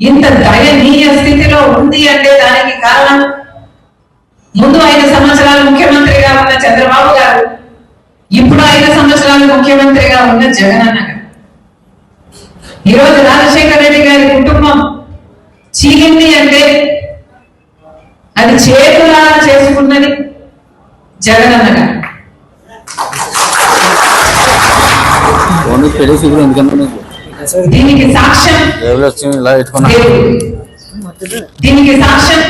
ఇంత దయనీయ స్థితిలో ఉంది అంటే దానికి కారణం? ముందు ఐదు సంవత్సరాలు ముఖ్యమంత్రిగా ఉన్న చంద్రబాబు గారు ఇప్పుడు ఐదు సంవత్సరాలు ముఖ్యమంత్రిగా ఉన్న జగనన్న గారు. ఈరోజు రాజశేఖర రెడ్డి గారి కుటుంబం చీలింది అంటే అది చేతులా చేసుకున్నది జగనన్న గారు. పెళ్ళి సిగ్గులు ఎందుకంటే నీకు దీనికి సాక్ష్యం ఎవరు వచ్చి ఇలా పెట్టుకున్నా దేవుడు. దీనికి సాక్ష్యం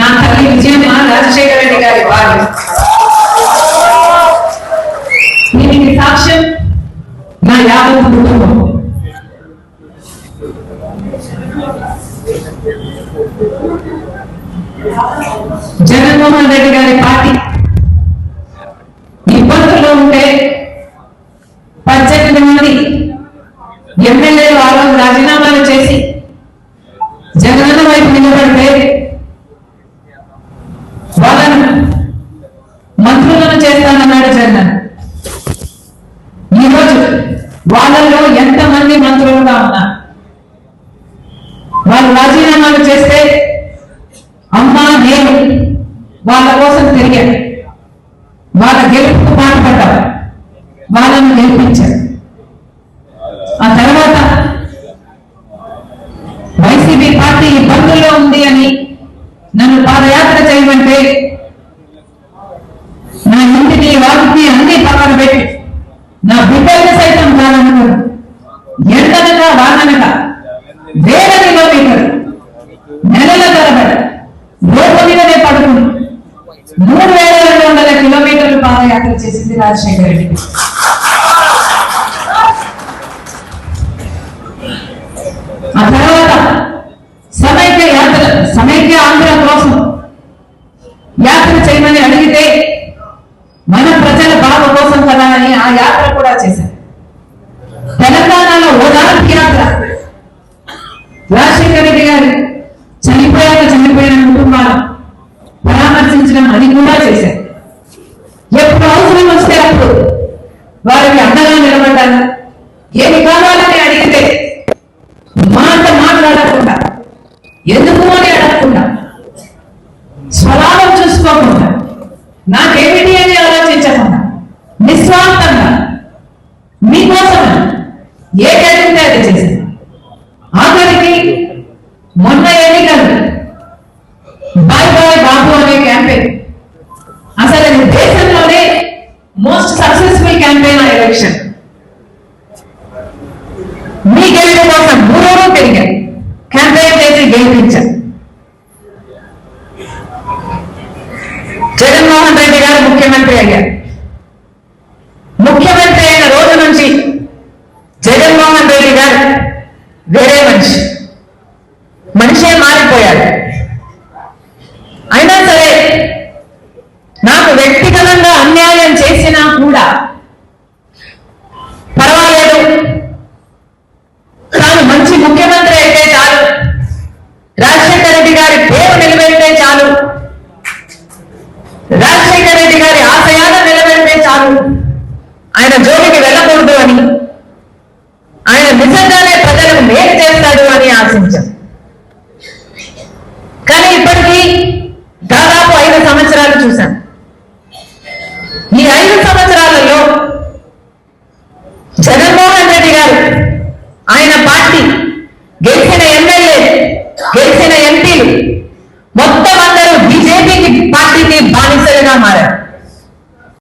నా తల్లి విజయమ్మ రాజశేఖర రెడ్డి గారి భార్య దీనికి సాక్ష్యం నా యాదవ్ కుటుంబం. జగన్మోహన్ రెడ్డి గారి పార్టీ నిలబడితే వాళ్ళను మంత్రులను చేస్తానన్నాడు జగన్ ఈరోజు వాళ్ళలో ఎంతమంది మంత్రులుగా ఉన్నారు? వాళ్ళు రాజీనామాలు చేస్తే అమ్మా నేను వాళ్ళ కోసం తిరిగాను. వాళ్ళ గెలుపుకు పాటుపడ్డారు వాళ్ళను గెలిపించారు మూడు వేల రెండు వందల కిలోమీటర్లు పాదయాత్ర చేసింది రాజశేఖర రెడ్డి. ఆ తర్వాత సమైక్య యాత్ర సమైక్య ఆంధ్ర కోసం యాత్ర చేయమని అడిగితే మన ప్రజల బాధ కోసం కదా అని ఆ యాత్ర కూడా చేశారు. తెలంగాణలో ఓదార్పు యాత్ర. రాజశేఖర ఏమి కావాలని అడిగితే మాట మాట్లాడకుండా ఎందుకు అని అడగకుండా స్వభావం చూసుకోకుండా నాకేమిటి అని ఆలోచించకుండా నిస్వార్థంగా మీకోసం ఏ జరిగితే అది చేసింది ఆఖరికి మొన్న ఎన్నికలు బాయ్ బాయ్ బాబు అనే క్యాంపెయిన్. అసలు దేశంలోనే మోస్ట్ సక్సెస్ఫుల్ క్యాంపెయిన్ ఆ ఎలక్షన్ కోసం మూడోడు క్యాంపెయిన్ చేసి గెలిపించారు. రాజశేఖర రెడ్డి గారి పేరు నిలబెడితే చాలు. రాజశేఖర రెడ్డి గారి ఆశయాలను నిలబెడితే చాలు. ఆయన జోలికి వెళ్ళకూడదు అని. ఆయన నిజంగానే ప్రజలకు మేలు చేస్తాడు అని ఆశించాం.